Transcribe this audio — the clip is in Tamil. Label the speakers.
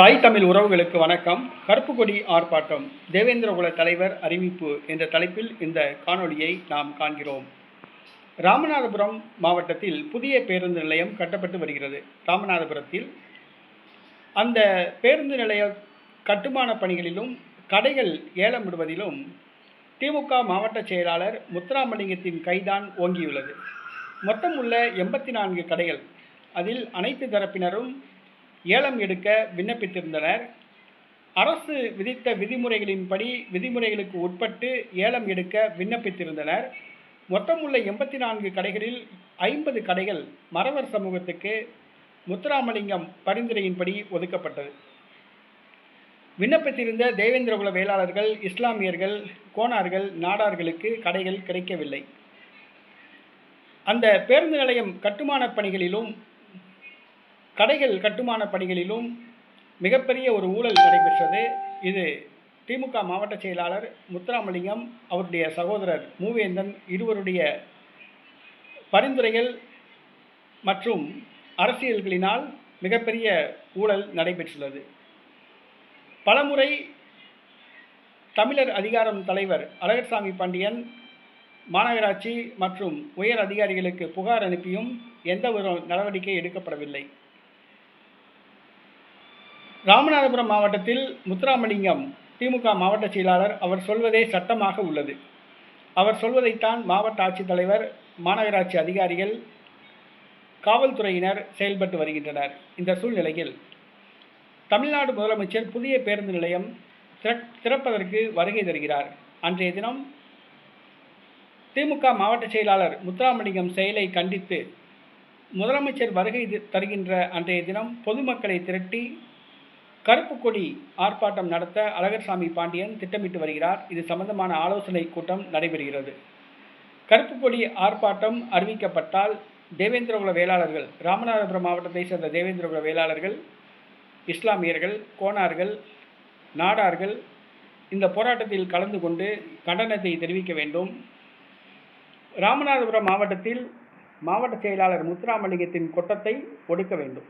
Speaker 1: தாய் தமிழ் உறவுகளுக்கு வணக்கம். கருப்பு கொடி ஆர்ப்பாட்டம் தேவேந்திரகுல தலைவர் அறிவிப்பு என்ற தலைப்பில் இந்த காணொளியை நாம் காண்கிறோம். ராமநாதபுரம் மாவட்டத்தில் புதிய பேருந்து நிலையம் கட்டப்பட்டு வருகிறது. ராமநாதபுரத்தில் அந்த பேருந்து நிலைய கட்டுமான பணிகளிலும் கடைகள் ஏலம் விடுவதிலும் திமுக மாவட்ட செயலாளர் முத்துராமலிங்கத்தின் கைதான் ஓங்கியுள்ளது. மொத்தம் உள்ள எண்பத்தி நான்கு கடைகள். அதில் அனைத்து தரப்பினரும் ஏலம் எடுக்க விண்ணப்பித்திருந்தனர். அரசு விதித்த விதிமுறைகளின்படி விதிமுறைகளுக்கு உட்பட்டு ஏலம் எடுக்க விண்ணப்பித்திருந்தனர். மொத்தமுள்ள எண்பத்தி நான்கு கடைகளில் ஐம்பது கடைகள் மறவர் சமூகத்துக்கு முத்துராமலிங்கம் பரிந்துரையின்படி ஒதுக்கப்பட்டது. விண்ணப்பித்திருந்த தேவேந்திரகுல வேளாளர்கள் இஸ்லாமியர்கள் கோனார்கள் நாடார்களுக்கு கடைகள் கிடைக்கவில்லை. அந்த பேருந்து நிலையம் கட்டுமானப் பணிகளிலும் கடைகள் கட்டுமான பணிகளிலும் மிகப்பெரிய ஒரு ஊழல் நடைபெற்றது. இது திமுக மாவட்ட செயலாளர் முத்துராமலிங்கம் அவருடைய சகோதரர் மூவேந்தன் இருவருடைய பரிந்துரைகள் மற்றும் அரசியல்களினால் மிகப்பெரிய ஊழல் நடைபெற்றுள்ளது. பலமுறை தமிழர் அதிகாரம் தலைவர் அழகர்சாமி பாண்டியன் மாநகராட்சி மற்றும் உயர் அதிகாரிகளுக்கு புகார் அனுப்பியும் எந்த ஒரு நடவடிக்கை எடுக்கப்படவில்லை. ராமநாதபுரம் மாவட்டத்தில் முத்துராமலிங்கம் திமுக மாவட்ட செயலாளர் அவர் சொல்வதே சட்டமாக உள்ளது. அவர் சொல்வதைத்தான் மாவட்ட ஆட்சித்தலைவர் மாநகராட்சி அதிகாரிகள் காவல்துறையினர் செயல்பட்டு வருகின்றனர். இந்த சூழ்நிலையில் தமிழ்நாடு முதலமைச்சர் புதிய பேருந்து நிலையம் திறப்பதற்கு வருகை தருகிறார். அன்றைய தினம் திமுக மாவட்ட செயலாளர் முத்துராமலிங்கம் செயலை கண்டித்து முதலமைச்சர் வருகை தருகின்ற அன்றைய தினம் பொதுமக்களை திரட்டி கருப்பு கொடி ஆர்ப்பாட்டம் நடத்த அழகர்சாமி பாண்டியன் திட்டமிட்டு வருகிறார். இது சம்பந்தமான ஆலோசனை கூட்டம் நடைபெறுகிறது. கருப்பு கொடி ஆர்ப்பாட்டம் அறிவிக்கப்பட்டால் தேவேந்திரகுல வேளாளர்கள் ராமநாதபுரம் மாவட்டத்தை சேர்ந்த தேவேந்திரகுல வேளாளர்கள் இஸ்லாமியர்கள் கோனார்கள் நாடார்கள் இந்த போராட்டத்தில் கலந்து கொண்டு கண்டனத்தை தெரிவிக்க வேண்டும். ராமநாதபுரம் மாவட்டத்தில் மாவட்ட செயலாளர் முத்துராமலிங்கத்தின் கொட்டத்தை ஒடுக்க வேண்டும்.